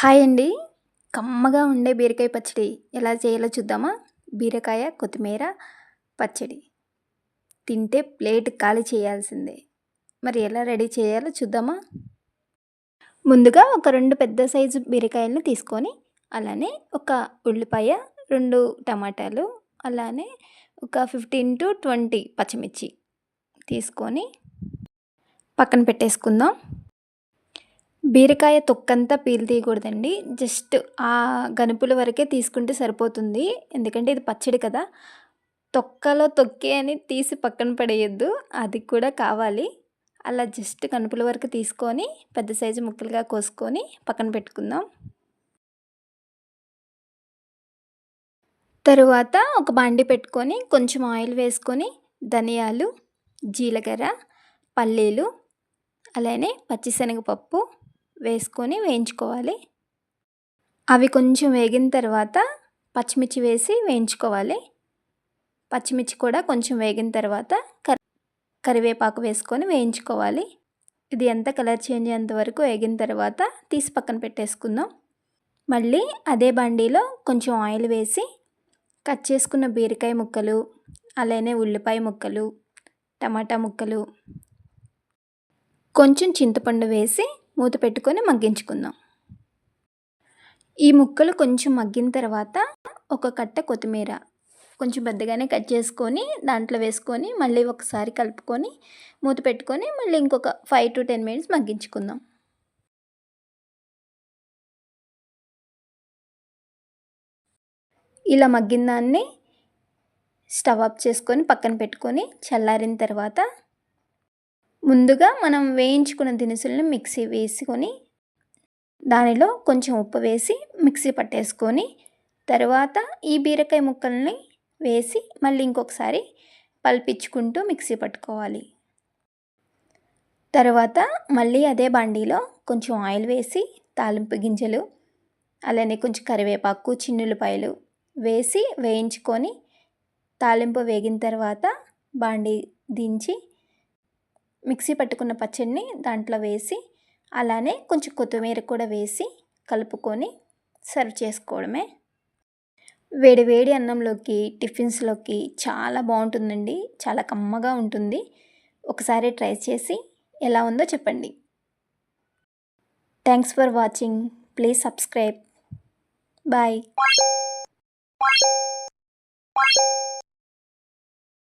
Hi అండి. కమ్మగా ఉండే బీరకాయ పచ్చడి ఎలా చేయాలో చూద్దామా? బీరకాయ కొత్తిమీర పచ్చడి. తింటే ప్లేట్ ఖాళీ చేయాల్సిందే. మరి ఎలా రెడీ చేయాలో చూద్దామా? ముందుగా ఒక రెండు పెద్ద సైజు బీరకాయలను తీసుకొని అలానే ఒక ఉల్లిపాయ రెండు టమాటాలు అలానే ఒక ఫిఫ్టీన్ టు ట్వంటీ పచ్చిమిర్చి తీసుకొని పక్కన పెట్టేసుకుందాం. బీరకాయ తొక్కంతా పీల్ తీయకూడదండి. జస్ట్ ఆ గనుపుల వరకే తీసుకుంటే సరిపోతుంది. ఎందుకంటే ఇది పచ్చడి కదా. తొక్కలో తొక్కే అని తీసి పక్కన పడేయద్దు. అది కూడా కావాలి. అలా జస్ట్ కనుపుల వరకు తీసుకొని పెద్ద సైజు ముక్కలుగా కోసుకొని పక్కన పెట్టుకుందాం. తరువాత ఒక బండి పెట్టుకొని కొంచెం ఆయిల్ వేసుకొని ధనియాలు జీలకర్ర పల్లీలు అలానే పచ్చిశనగపప్పు వేసుకొని వేయించుకోవాలి. అవి కొంచెం వేగిన తర్వాత పచ్చిమిర్చి వేసి వేయించుకోవాలి. పచ్చిమిర్చి కూడా కొంచెం వేగిన తర్వాత కరి కరివేపాకు వేసుకొని వేయించుకోవాలి. ఇది ఎంత కలర్ చేంజ్ అయ్యేంత వరకు వేగిన తర్వాత తీసి పక్కన పెట్టేసుకుందాం. మళ్ళీ అదే బండిలో కొంచెం ఆయిల్ వేసి కట్ చేసుకున్న బీరకాయ ముక్కలు అలానే ఉల్లిపాయ ముక్కలు టమాటా ముక్కలు కొంచెం చింతపండు వేసి మూత పెట్టుకొని మగ్గించుకుందాం. ఈ ముక్కలు కొంచెం మగ్గిన తర్వాత ఒక కట్ట కొత్తిమీర కొంచెం పెద్దగానే కట్ చేసుకొని దాంట్లో వేసుకొని మళ్ళీ ఒకసారి కలుపుకొని మూత పెట్టుకొని మళ్ళీ ఇంకొక ఫైవ్ టు టెన్ మినిట్స్ మగ్గించుకుందాం. ఇలా మగ్గిన దాన్ని స్టవ్ ఆఫ్ చేసుకొని పక్కన పెట్టుకొని చల్లారిన తర్వాత ముందుగా మనం వేయించుకున్న దినుసులను మిక్సీ వేసుకొని దానిలో కొంచెం ఉప్పు వేసి మిక్సీ పట్టేసుకొని తర్వాత ఈ బీరకాయ ముక్కల్ని వేసి మళ్ళీ ఇంకొకసారి పల్పించుకుంటూ మిక్సీ పట్టుకోవాలి. తర్వాత మళ్ళీ అదే బండిలో కొంచెం ఆయిల్ వేసి తాలింపు గింజలు అలానే కొంచెం కరివేపాకు చిన్నులపాయలు వేసి వేయించుకొని తాలింపు వేగిన తర్వాత బాండి దించి మిక్సీ పట్టుకున్న పచ్చడిని దాంట్లో వేసి అలానే కొంచెం కొత్తిమీర కూడా వేసి కలుపుకొని సర్వ్ చేసుకోవడమే. వేడి వేడి అన్నంలోకి టిఫిన్స్లోకి చాలా బాగుంటుందండి. చాలా కమ్మగా ఉంటుంది. ఒకసారి ట్రై చేసి ఎలా ఉందో చెప్పండి. Thanks for watching. Please subscribe. Bye.